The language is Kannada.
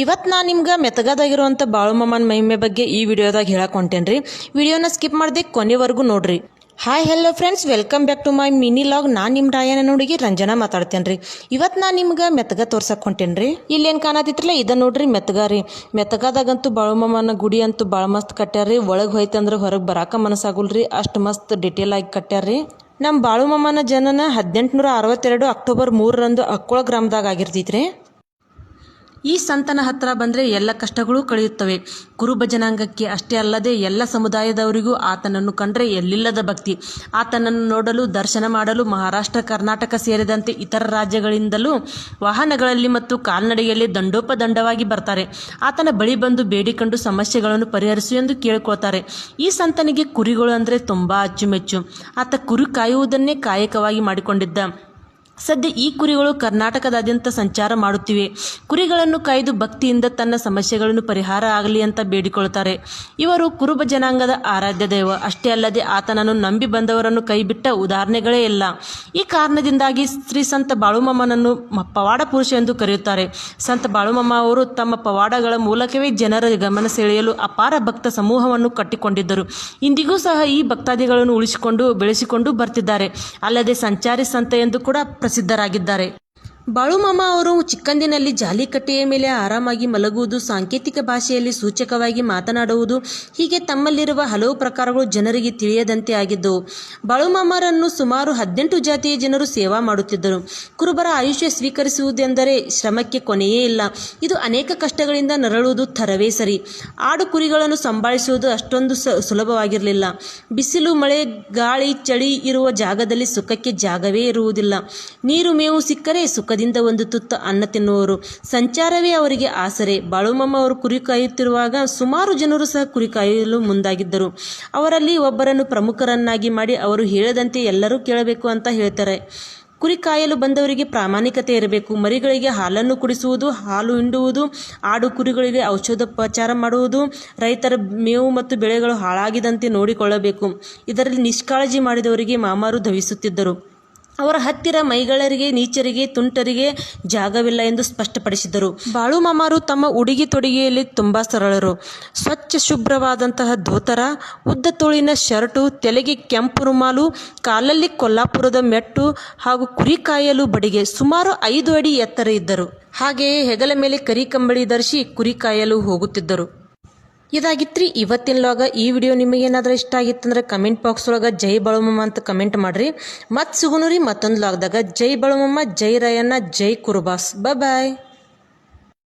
ಇವತ್ತು ನಾನು ನಿಮ್ಗೆ ಮೆತ್ತಗದಾಗಿರುವಂಥ ಬಾಳುಮಮ್ಮನ ಮಹಿಮೆ ಬಗ್ಗೆ ಈ ವಿಡಿಯೋದಾಗ ಹೇಳಕ್ ಹೊಂಟೇನ್ರಿ ವಿಡಿಯೋನ ಸ್ಕಿಪ್ ಮಾಡದೆ ಕೊನೆವರೆಗೂ ನೋಡ್ರಿ. Hi hello friends welcome back to my mini vlog ನಾನು ನಿಮ್ಮ ರಾಯನ ಹುಡುಗಿ ರಂಜನಾ ಮಾತಾಡ್ತೇನೆ ರೀ ಇವತ್ತು ನಾನು ನಿಮ್ಗೆ ಮೆತ್ತಗ ಹೊಂಟೇನಿ ರೀ ಇಲ್ಲೇನು ಕಾಣತಿತ್ರಲ್ಲ ಇದ ನೋಡ್ರಿ ಮೆತ್ತಗ ರೀ. ಮೆತ್ತಗದಾಗಂತೂ ಬಾಳುಮಮ್ಮನ ಗುಡಿ ಅಂತೂ ಭಾಳ ಮಸ್ತ್ ಕಟ್ಯಾರ್ರಿ. ಒಳಗೆ ಹೋಯ್ತಂದ್ರೆ ಹೊರಗೆ ಬರಾಕ ಮನಸ್ಸಾಗುಲ್ರಿ. ಅಷ್ಟು ಮಸ್ತ್ ಡಿಟೇಲ್ ಆಗಿ ಕಟ್ಯಾರ್ರಿ. ನಮ್ಮ ಬಾಳುಮಮ್ಮನ ಜನನ ಹದಿನೆಂಟುನೂರ ಅರವತ್ತೆರಡು ಅಕ್ಟೋಬರ್ ಮೂರರಂದು ಅಕ್ಕೋಳ ಗ್ರಾಮದಾಗ ಆಗಿರ್ತೈತ್ರಿ. ಈ ಸಂತನ ಹತ್ರ ಬಂದರೆ ಎಲ್ಲ ಕಷ್ಟಗಳು ಕಳೆಯುತ್ತವೆ. ಕುರುಬ ಜನಾಂಗಕ್ಕೆ ಅಷ್ಟೇ ಅಲ್ಲದೆ ಎಲ್ಲ ಸಮುದಾಯದವರಿಗೂ ಆತನನ್ನು ಕಂಡರೆ ಎಲ್ಲಿಲ್ಲದ ಭಕ್ತಿ. ಆತನನ್ನು ನೋಡಲು, ದರ್ಶನ ಮಾಡಲು, ಮಹಾರಾಷ್ಟ್ರ, ಕರ್ನಾಟಕ ಸೇರಿದಂತೆ ಇತರ ರಾಜ್ಯಗಳಿಂದಲೂ ವಾಹನಗಳಲ್ಲಿ ಮತ್ತು ಕಾಲ್ನಡೆಯಲ್ಲಿ ದಂಡೋಪದಂಡವಾಗಿ ಬರ್ತಾರೆ. ಆತನ ಬಳಿ ಬಂದು ಬೇಡಿಕೊಂಡು ಸಮಸ್ಯೆಗಳನ್ನು ಪರಿಹರಿಸು ಎಂದು ಕೇಳಿಕೊಳ್ತಾರೆ. ಈ ಸಂತನಿಗೆ ಕುರಿಗಳು ಅಂದರೆ ತುಂಬ ಅಚ್ಚುಮೆಚ್ಚು. ಆತ ಕುರಿ ಕಾಯುವುದನ್ನೇ ಕಾಯಕವಾಗಿ ಮಾಡಿಕೊಂಡಿದ್ದ. ಸದ್ಯ ಈ ಕುರಿಗಳು ಕರ್ನಾಟಕದಾದ್ಯಂತ ಸಂಚಾರ ಮಾಡುತ್ತಿವೆ. ಕುರಿಗಳನ್ನು ಕಾಯ್ದು ಭಕ್ತಿಯಿಂದ ತನ್ನ ಸಮಸ್ಯೆಗಳನ್ನು ಪರಿಹಾರ ಆಗಲಿ ಅಂತ ಬೇಡಿಕೊಳ್ತಾರೆ ಇವರು ಕುರುಬ ಜನಾಂಗದ ಆರಾಧ್ಯ ದೈವ. ಅಷ್ಟೇ ಅಲ್ಲದೆ ಆತನನ್ನು ನಂಬಿ ಬಂದವರನ್ನು ಕೈಬಿಟ್ಟ ಉದಾಹರಣೆಗಳೇ ಇಲ್ಲ. ಈ ಕಾರಣದಿಂದಾಗಿ ಶ್ರೀ ಸಂತ ಬಾಳುಮಮ್ಮನನ್ನು ಪವಾಡ ಪುರುಷ ಎಂದು ಕರೆಯುತ್ತಾರೆ. ಸಂತ ಬಾಳುಮಮ್ಮ ಅವರು ತಮ್ಮ ಪವಾಡಗಳ ಮೂಲಕವೇ ಜನರ ಗಮನ ಸೆಳೆಯಲು ಅಪಾರ ಭಕ್ತ ಸಮೂಹವನ್ನು ಕಟ್ಟಿಕೊಂಡಿದ್ದರು. ಇಂದಿಗೂ ಸಹ ಈ ಭಕ್ತಾದಿಗಳನ್ನು ಉಳಿಸಿಕೊಂಡು ಬೆಳೆಸಿಕೊಂಡು ಬರ್ತಿದ್ದಾರೆ. ಅಲ್ಲದೆ ಸಂಚಾರಿ ಸಂತ ಎಂದು ಕೂಡ ಪ್ರಸಿದ್ಧರಾಗಿದ್ದಾರೆ. ಬಾಳುಮಾಮ ಅವರು ಚಿಕ್ಕಂದಿನಲ್ಲಿ ಜಾಲಿಕಟ್ಟೆಯ ಮೇಲೆ ಆರಾಮಾಗಿ ಮಲಗುವುದು, ಸಾಂಕೇತಿಕ ಭಾಷೆಯಲ್ಲಿ ಸೂಚಕವಾಗಿ ಮಾತನಾಡುವುದು, ಹೀಗೆ ತಮ್ಮಲ್ಲಿರುವ ಹಲವು ಪ್ರಕಾರಗಳು ಜನರಿಗೆ ತಿಳಿಯದಂತೆ ಆಗಿದ್ದವು ಬಾಳುಮಾಮರನ್ನು ಸುಮಾರು ಹದಿನೆಂಟು ಜಾತಿಯ ಜನರು ಸೇವಾ ಮಾಡುತ್ತಿದ್ದರು. ಕುರುಬರ ಆಯುಷ್ಯ ಸ್ವೀಕರಿಸುವುದೆಂದರೆ ಶ್ರಮಕ್ಕೆ ಕೊನೆಯೇ ಇಲ್ಲ. ಇದು ಅನೇಕ ಕಷ್ಟಗಳಿಂದ ನರಳುವುದು ಥರವೇ ಸರಿ. ಆಡು ಕುರಿಗಳನ್ನು ಸಂಭಾಳಿಸುವುದು ಅಷ್ಟೊಂದು ಸುಲಭವಾಗಿರಲಿಲ್ಲ. ಬಿಸಿಲು, ಮಳೆ, ಗಾಳಿ, ಚಳಿ ಇರುವ ಜಾಗದಲ್ಲಿ ಸುಖಕ್ಕೆ ಜಾಗವೇ ಇರುವುದಿಲ್ಲ. ನೀರು ಮೇವು ಸಿಕ್ಕರೆ ಸುಖದಿಂದ ಒಂದು ತುತ್ತು ಅನ್ನ ತಿನ್ನುವರು. ಸಂಚಾರವೇ ಅವರಿಗೆ ಆಸರೆ. ಬಾಳುಮಮ್ಮ ಅವರು ಕುರಿ ಕಾಯುತ್ತಿರುವಾಗ ಸುಮಾರು ಜನರು ಸಹ ಕುರಿ ಕಾಯಲು ಮುಂದಾಗಿದ್ದರು. ಅವರಲ್ಲಿ ಒಬ್ಬರನ್ನು ಪ್ರಮುಖರನ್ನಾಗಿ ಮಾಡಿ ಅವರು ಹೇಳದಂತೆ ಎಲ್ಲರೂ ಕೇಳಬೇಕು ಅಂತ ಹೇಳ್ತಾರೆ. ಕುರಿ ಕಾಯಲು ಬಂದವರಿಗೆ ಪ್ರಾಮಾಣಿಕತೆ ಇರಬೇಕು. ಮರಿಗಳಿಗೆ ಹಾಲನ್ನು ಕುಡಿಸುವುದು, ಹಾಲು ಹಿಂಡುವುದು, ಆಡು ಕುರಿಗಳಿಗೆ ಔಷಧೋಪಚಾರ ಮಾಡುವುದು, ರೈತರ ಮೇವು ಮತ್ತು ಬೆಳೆಗಳು ಹಾಳಾಗಿದಂತೆ ನೋಡಿಕೊಳ್ಳಬೇಕು. ಇದರಲ್ಲಿ ನಿಷ್ಕಾಳಜಿ ಮಾಡಿದವರಿಗೆ ಮಾಮಾರು ಧವಿಸುತ್ತಿದ್ದರು. ಅವರ ಹತ್ತಿರ ಮೈಗಳರಿಗೆ, ನೀಚರಿಗೆ, ತುಂಟರಿಗೆ ಜಾಗವಿಲ್ಲ ಎಂದು ಸ್ಪಷ್ಟಪಡಿಸಿದರು. ಬಾಳು ಮಾಮಾರು ತಮ್ಮ ಉಡುಗೆ ತೊಡುಗೆಯಲ್ಲಿ ತುಂಬ ಸರಳರು. ಸ್ವಚ್ಛ, ಶುಭ್ರವಾದಂತಹ ಧೋತರ, ಉದ್ದ ತೋಳಿನ ಶರ್ಟು, ತಲೆಗೆ ಕೆಂಪು ರುಮಾಲು, ಕಾಲಲ್ಲಿ ಕೊಲ್ಲಾಪುರದ ಮೆಟ್ಟು ಹಾಗೂ ಕುರಿ ಕಾಯಲು ಬಡಿಗೆ ಸುಮಾರು ಐದು ಅಡಿ ಎತ್ತರ ಇದ್ದರು. ಹಾಗೆಯೇ ಹೆಗಲ ಮೇಲೆ ಕರಿ ಕಂಬಳಿ ಧರಿಸಿ ಕುರಿ ಕಾಯಲು ಹೋಗುತ್ತಿದ್ದರು. ಇದಾಗಿತ್ರಿ, ಇವತ್ತಿನ ಲಾಗ ಈ ವಿಡಿಯೋ ನಿಮಗೇನಾದ್ರೂ ಇಷ್ಟ ಆಗಿತ್ತಂದ್ರೆ ಕಮೆಂಟ್ ಬಾಕ್ಸ್ ಒಳಗೆ ಜೈ ಬಳಮಮ್ಮ ಅಂತ ಕಮೆಂಟ್ ಮಾಡ್ರಿ. ಮತ್ತೆ ಸಿಗುನು ರೀ ಮತ್ತೊಂದು ಲಾಗ್ದಾಗ. ಜೈ ಬಳಮಮ್ಮ, ಜೈ ರಯಣ್ಣ, ಜೈ ಕುರುಬಾಸ್. ಬಾಯ್